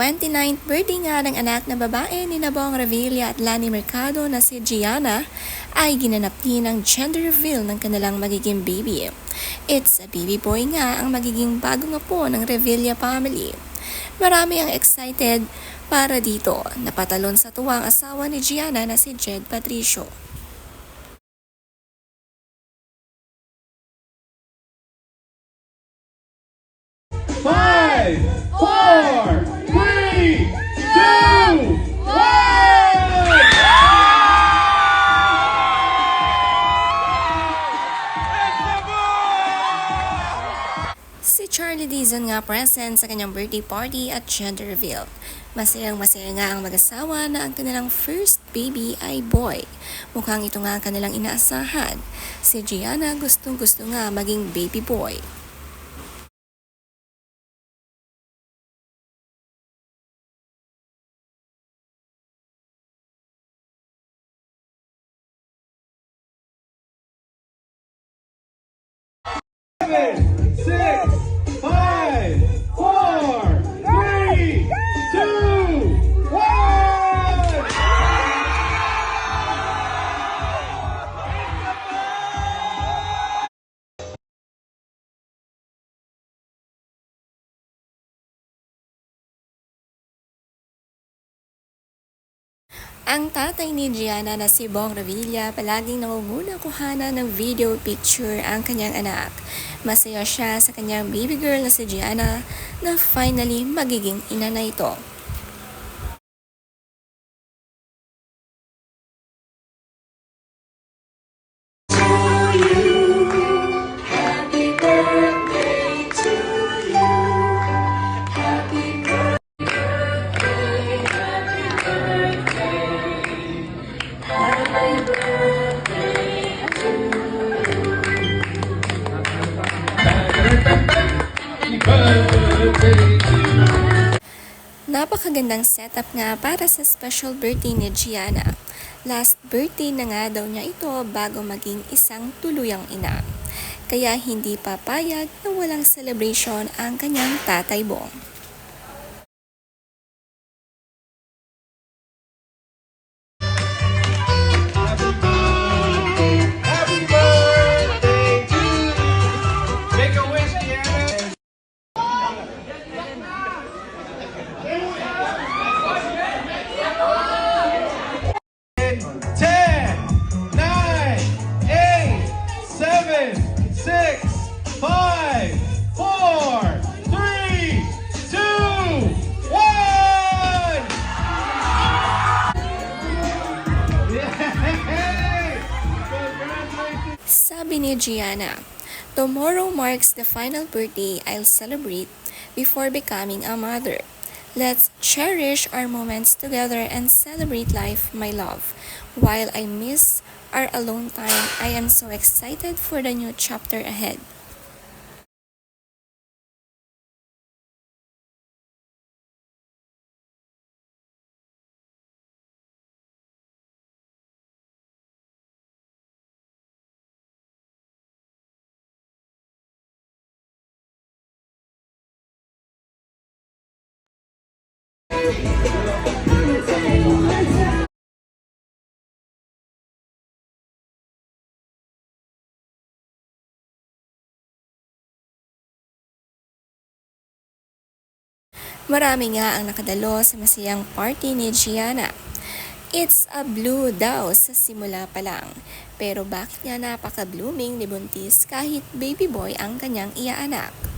29th birthday nga ng anak na babae ni Nabong Revilla at Lani Mercado na si Gianna ay ginanap din ang gender reveal ng kanilang magiging baby. It's a baby boy nga ang magiging bagong apo ng Revilla family. Marami ang excited para dito. Napatalon sa tuwang asawa ni Gianna na si Jed Patricio. Five, four, Nga present sa kanyang birthday party at gender reveal. Masayang masaya nga ang mag-asawa na ang kanilang first baby ay boy. Mukhang ito nga ang kanilang inaasahan. Si Gianna gustong gusto nga maging baby boy. Seven, six, Ang tatay ni Gianna na si Bong Revilla palaging nangunguna kuhana ng video picture ang kanyang anak. Masaya siya sa kanyang baby girl na si Gianna na finally magiging ina na ito. Napakagandang setup nga para sa special birthday ni Gianna. Last birthday na nga daw niya ito bago maging isang tuluyang ina. Kaya hindi papayag na walang celebration ang kanyang tatay Bong. Sabi ni Gianna, Tomorrow marks the final birthday I'll celebrate before becoming a mother. Let's cherish our moments together and celebrate life, my love. While I miss our alone time, I am so excited for the new chapter ahead. Marami nga ang nakadalo sa masayang party ni Gianna. It's a blue daw sa simula pa lang. Pero bakit nga napaka-blooming ni Buntis kahit baby boy ang kanyang iaanak?